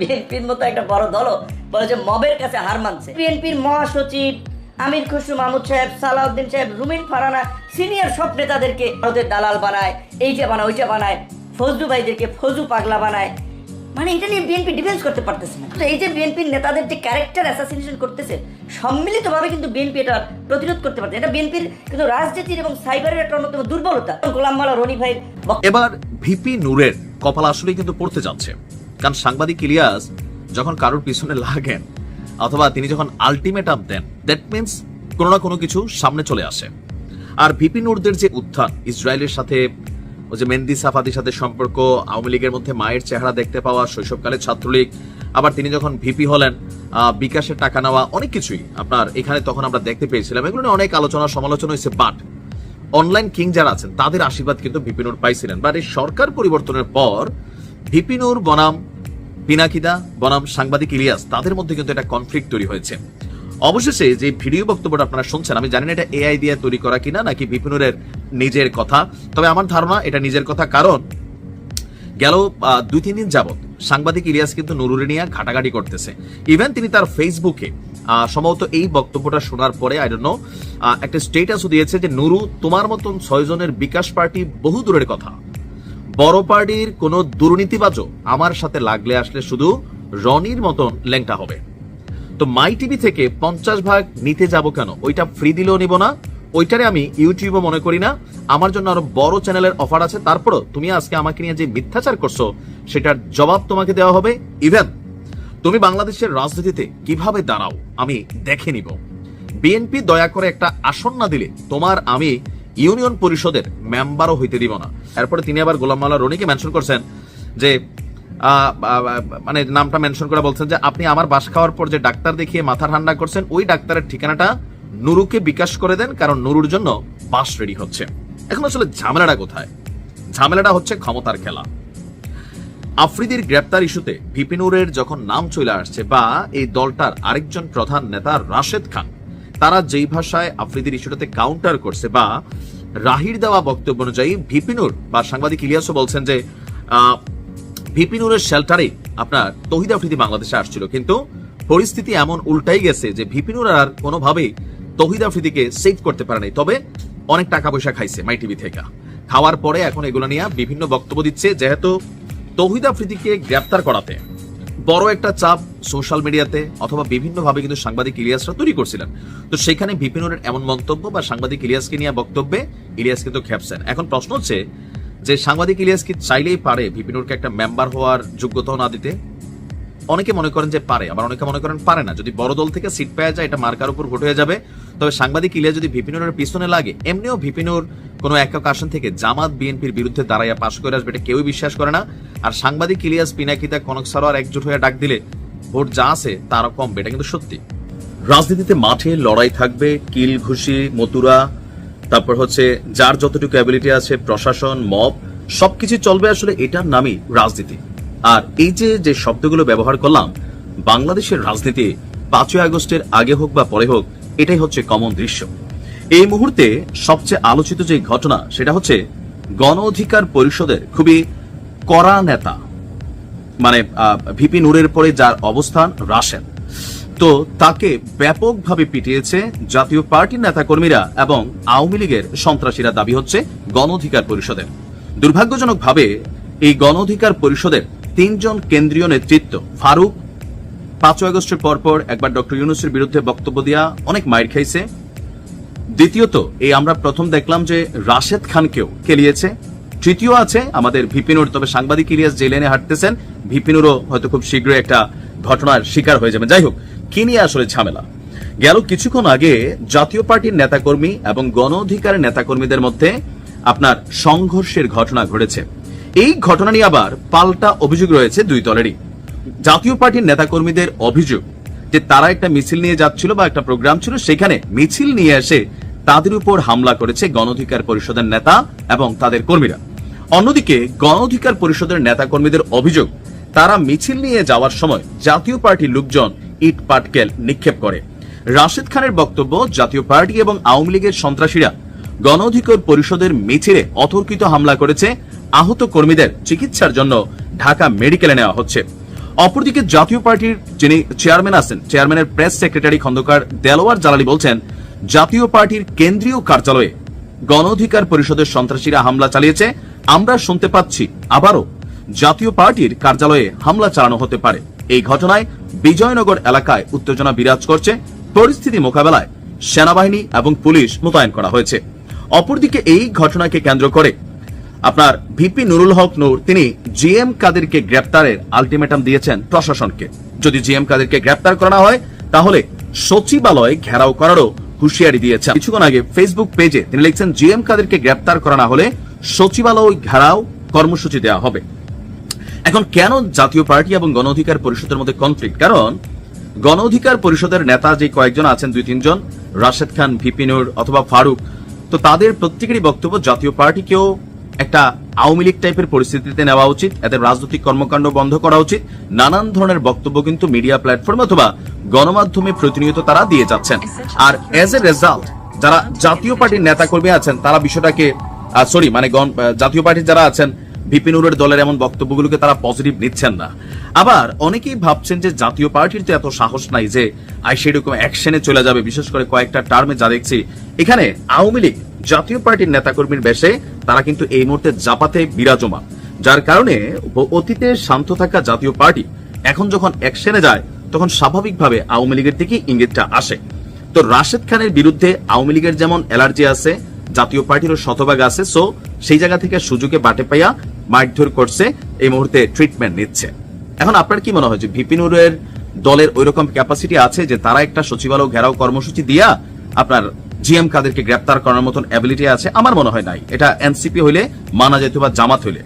বিএনপির মতো একটা বড় দলও বলে যে মবের কাছে হার মানছে। বিএনপির মহাসচিব আমির খুসরু মাহমুদ সাহেব সালাউদ্দিন সাহেব রুমিন ফারানা সিনিয়র সব নেতাদেরকে ভারতের দালাল বানায় এইটা বানায় ওইটা বানায় ফজলু ভাইদেরকে ফজু পাগলা বানায়। মানে এটা নিয়ে বিএনপি ডিফেন্স করতে পারতেছে না। এই যে বিএনপির নেতাদের যে ক্যারেক্টার অ্যাসাসিনেশন করতেছে সম্মিলিতভাবে কিন্তু বিএনপি এটা প্রতিরোধ করতে পারছে এটা বিএনপির কিন্তু রাজনীতির এবং সাইবারের একটা অন্যতম দুর্বলতা। গোলাম মালা রনি ভাই এবার ভিপি নূরের কপাল আসলেই কিন্তু পড়তে যাচ্ছে। কারণ সাংবাদিক ইলিয়াস যখন কারোর পিছনে লাগেন অথবা তিনি যখন আলটিমেটাম দেন দ্যাট মিনস কোনো না কোনো কিছু সামনে চলে আসে। আর ভিপি নূরদের যে উত্থান, ইসরায়েলের সাথে ও যে মেহেন্দি সাফাদির সাথে সম্পর্ক, আওয়ামী লীগের মধ্যে মায়ের চেহারা দেখতে পাওয়া, শৈশবকালে ছাত্রলীগ, আবার তিনি যখন ভিপি হলেন বিকাশের টাকা নেওয়া, অনেক কিছুই আপনার এখানে তখন আমরা দেখতে পেয়েছিলাম। এগুলো নিয়ে অনেক আলোচনা, সমালোচনা হয়েছে বাট অনলাইন কিং যারা আছেন, তাদের আশীর্বাদ কিন্তু বিপিনুর পাইছিলেন। বাট এই সরকার পরিবর্তনের পর বিপিনুর বনাম পিনাকিদা, বনাম সাংবাদিক ইলিয়াস, তাদের মধ্যে কিন্তু একটা কনফ্লিক্ট তৈরি হয়েছে। অবশেষে যে ভিডিও বক্তব্যটা আপনারা শুনছেন, আমি জানি না এটা এআই দিয়ে তৈরি করা কিনা, নাকি বিপিনুরের নিজের কথা, তবে আমার ধারণা এটা নিজের কথা, কারণ গেল দুই, তিন দিন যাবত সাংবাদিক ইলিয়াস কিন্তু নুরুরে নিয়ে ঘাটাঘাটি করতেছে। ইভেন তিনি তার ফেসবুকে সম্ভবত এই বক্তব্যটা শোনার পরে আই নো একটা স্টেটাসও দিয়েছে যে নুরু তোমার মতন ছয়জনের বিকাশ পার্টি বহু দূরের কথা। বড় পার্টির কোন দুর্নীতিবাজও আমার সাথে লাগলে আসলে শুধু রনির মতন ল্যাংটা হবে। তো মাই টিভি থেকে পঞ্চাশ ভাগ নিতে যাব কেন? ওইটা ফ্রি দিলেও নিব না। ওইটারে আমি ইউটিউবও মনে করি না। আমার জন্য আরও বড় চ্যানেলের অফার আছে। তারপরও তুমি আজকে আমাকে নিয়ে যে মিথ্যাচার করছ, সেটার জবাব তোমাকে দেওয়া হবে। ইভেন তুমি বাংলাদেশের রাজনীতিতে কীভাবে দাঁড়াও, আমি দেখে নিব। বিএনপি দয়া করে একটা আসন না দিলে তোমার আমি ইউনিয়ন পরিষদের মেম্বারও হইতে দিব না। এরপরে তিনি আবার গোলাম মাল্লা রনিকে মেনশন করছেন যে মানে নামটা মেনশন করে বলছেন যে, আপনি আমার বাস খাওয়ার পর যে ডাক্তার দেখিয়ে মাথা ঠান্ডা করছেন, ওই ডাক্তারের ঠিকানাটা নুরুকে বিকাশ করে দেন, কারণ নুরুর জন্য বাস রেডি হচ্ছে। এখন আসলে ঝামেলাটা কোথায়? ঝামেলাটা হচ্ছে ক্ষমতার খেলা। আফ্রিদির গ্রেপ্তার ইস্যুতে ভিপিনুরের যখন নাম চলে আসছে বা এই দলটার আরেকজন প্রধান নেতা রাশেদ খান, তারা যেই ভাষায় আফ্রিদির ইস্যুটাতে কাউন্টার করছে বা রাহির দেওয়া বক্তব্য অনুযায়ী ভিপিনুর বা সাংবাদিক ইলিয়াসও বলছেন যে ভিপিনুরের শেল্টারে আপনার তহিদ আফ্রিদি বাংলাদেশে আসছিল। কিন্তু পরিস্থিতি এমন উল্টাই গেছে যে ভিপিনুর আর কোনোভাবেই তহিদ আফ্রিদিকে সেভ করতে পারে নাই। তবে অনেক টাকা পয়সা খাইছে মাই টিভি থেকে। খাওয়ার পরে এখন এগুলো নিয়ে বিভিন্ন বক্তব্য দিচ্ছে, যেহেতু তৌহিদ আফ্রিদিকে গ্রেপ্তার করাতে বড় একটা চাপ সোশ্যাল মিডিয়াতে অথবা বিভিন্নভাবে কিন্তু সাংবাদিক ইলিয়াসরা তৈরি করছিলেন। তো সেখানে বিপিনুরের এমন মন্তব্য বা সাংবাদিক ইলিয়াসকে নিয়ে বক্তব্যে ইলিয়াস কিন্তু খেপছেন এখন প্রশ্ন হচ্ছে যে সাংবাদিক ইলিয়াস কি চাইলেই পারে বিপিনুরকে একটা মেম্বার হওয়ার যোগ্যতাও না দিতে? অনেকে মনে করেন যে পারে, আবার অনেকে মনে করেন পারে না। যদি বড় দল থেকে সিট পাওয়া যায়, এটা মার্কার উপর ভোট হয়ে যাবে। তবে সাংবাদিক ইলিয়া যদি ভিপিনুরের পিছনে লাগে, এমনিও ভিপিনুর কোনো একক আসন থেকে জামাত বিএনপির বিরুদ্ধে দাঁড়াইয়া পাশ করে আসবে, এটা কেউই বিশ্বাস করে না। আর সাংবাদিক ইলিয়াস পিনাকিতা কনক সারোয়ার একজোট হয়ে ডাক দিলে ভোট যা আছে তারও কমবে এটা কিন্তু সত্যি। রাজনীতিতে মাঠে লড়াই থাকবে, কিল, ঘুষি, মতুরা, তারপর হচ্ছে যার যতটুকু অ্যাবিলিটি আছে, প্রশাসন, মব, সবকিছু চলবে আসলে এটার নামই রাজনীতি। আর এই যে যে শব্দগুলো ব্যবহার করলাম, বাংলাদেশের রাজনীতি পাঁচই আগস্টের আগে হোক বা পরে হোক, এটাই হচ্ছে কমন দৃশ্য। এই মুহূর্তে সবচেয়ে আলোচিত যে ঘটনা, সেটা হচ্ছে গণ অধিকার পরিষদের খুবই কড়া নেতা মানে ভিপি নূরের পরে যার অবস্থান রাশেদ। তো তাকে ব্যাপকভাবে পিটিয়েছে জাতীয় পার্টির নেতাকর্মীরা এবং আওয়ামী লীগের সন্ত্রাসীরা দাবি হচ্ছে গণ অধিকার পরিষদের। দুর্ভাগ্যজনকভাবে এই গণ অধিকার পরিষদের তিনজন কেন্দ্রীয় নেতৃত্ব, ফারুক, পাঁচই আগস্টের পরপর একবার ডক্টর ইউনুসের বিরুদ্ধে বক্তব্য দেওয়া অনেক মাইর খাইছে। দ্বিতীয়ত, এই আমরা প্রথম দেখলাম যে রাশেদ খানকেও কেলিয়েছে। তৃতীয় আছে আমাদের ভিপিনুর, তবে সাংবাদিক ইলিয়াস যে লেনে হাঁটতেছেন। ভিপিনুরও হয়তো খুব শীঘ্রই একটা ঘটনার শিকার হয়ে যাবে যাই হোক, কি নিয়ে আসলে ঝামেলা? গেল কিছুক্ষণ আগে জাতীয় পার্টির নেতাকর্মী এবং গণ অধিকারের নেতাকর্মীদের মধ্যে আপনার সংঘর্ষের ঘটনা ঘটেছে। এই ঘটনা নিয়ে আবার পাল্টা অভিযোগ রয়েছে দুই দলেরই। জাতীয় পার্টির নেতাকর্মীদের অভিযোগ যে তারা একটা মিছিল নিয়ে যাচ্ছিল বা একটা প্রোগ্রাম ছিল, সেখানে মিছিল নিয়ে এসে তাদের উপর হামলা করেছে গণ অধিকার পরিষদের নেতা এবং তাদের কর্মীরা। অন্যদিকে গণ অধিকার পরিষদের নেতা কর্মীদের অভিযোগ, তারা মিছিল নিয়ে যাওয়ার সময় জাতীয় পার্টির লোকজন ইট পাটকেল নিক্ষেপ করে। রাশেদ খানের বক্তব্য, জাতীয় পার্টি এবং আওয়ামী লীগের সন্ত্রাসীরা গণ অধিকার পরিষদের মিছিলে অতর্কিত হামলা করেছে, আহত কর্মীদের চিকিৎসার জন্য ঢাকা মেডিকেলে নেওয়া হচ্ছে। অপরদিকে জাতীয় পার্টির যিনি চেয়ারম্যান আছেন, চেয়ারম্যানের প্রেস সেক্রেটারি খন্দকার দেলোয়ার জালালি বলছেন, জাতীয় পার্টির কেন্দ্রীয় কার্যালয়ে গণ অধিকার পরিষদের সন্ত্রাসীরা হামলা চালিয়েছে আমরা শুনতে পাচ্ছি আবারও জাতীয় পার্টির কার্যালয়ে হামলা চালানো হতে পারে। এই ঘটনায় বিজয়নগর এলাকায় উত্তেজনা বিরাজ করছে। পরিস্থিতি মোকাবেলায় সেনাবাহিনী এবং পুলিশ মোতায়েন করা হয়েছে। অপরদিকে এই ঘটনাকে কেন্দ্র করে আপনার ভিপি নুরুল হক নূর, তিনি জিএম কাদেরকে গ্রেপ্তারের আলটিমেটাম দিয়েছেন প্রশাসনকে। যদি জিএম কাদেরকে গ্রেপ্তার করা হয়, তাহলে সচিবালয় ঘেরাও করারও হুঁশিয়ারি দিয়েছেন। কিছুক্ষণ আগে ফেসবুক পেজে তিনি লিখছেন, জিএম কাদেরকে গ্রেপ্তার করা না হলে সচিবালয় ঘেরাও কর্মসূচি দেওয়া হবে। এখন কেন জাতীয় পার্টি এবং গণ অধিকার পরিষদের মধ্যে কনফ্লিক্ট কারণ গণ অধিকার পরিষদের নেতা যে কয়েকজন আছেন, দুই, তিনজন, রাশেদ খান ভিপিনুর অথবা ফারুক, তো তাদের প্রত্যেকেরই বক্তব্য জাতীয় পার্টিকেও একটা আওয়ামী লীগ টাইপের পরিস্থিতিতে নেওয়া উচিত, এদের রাজনৈতিক কর্মকাণ্ড বন্ধ করা উচিত, নানান ধরনের বক্তব্য কিন্তু মিডিয়া প্ল্যাটফর্ম অথবা গণমাধ্যমে প্রতিনিয়ত তারা দিয়ে যাচ্ছেন। আর এজ এ রেজাল্ট যারা জাতীয় পার্টির নেতা কর্মী আছেন, তারা বিষয়টাকে সরি মানে জাতীয় পার্টির যারা আছেন বিপিনুরের দলের এমন বক্তব্যগুলোকে তারা পজিটিভ নিচ্ছেন না। আবার অনেকেই ভাবছেন যে জাতীয় পার্টির তো এত সাহস নাই যে আই সেরকম অ্যাকশনে চলে যাবে, বিশেষ করে কয়েকটা টার্মে যা দেখছি। এখানে আওয়ামী লীগ জাতীয় পার্টির নেতাকর্মীর বেশে তারা কিন্তু এই মুহূর্তে জাপাতে বিরাজমান। যার কারণে অতীতে শান্ত থাকা জাতীয় পার্টি এখন যখন অ্যাকশনে যায়, তখন স্বাভাবিকভাবে আওয়ামী লীগের দিকে ইঙ্গিতটা আসে। তো রাশেদ খানের বিরুদ্ধে আওয়ামী লীগের যেমন অ্যালার্জি আছে জাতীয় পার্টিরও শতভাগ আছে সো সেই জায়গা থেকে সুযোগে বাটে পাইয়া মারধর করছে, এই মুহূর্তে ট্রিটমেন্ট নিচ্ছে। এখন আপনার কি মনে হয় যে ভিপিনুরের দলের ওইরকম ক্যাপাসিটি আছে যে তারা একটা সচিবালয় ঘেরাও কর্মসূচি দিয়া আপনার জিএম কাদেরকে গ্রেপ্তার করার মতন অ্যাবিলিটি আছে? আমার মনে হয় নাই। এটা এনসিপি হইলে, মানা যেত বা জামাত হইলে।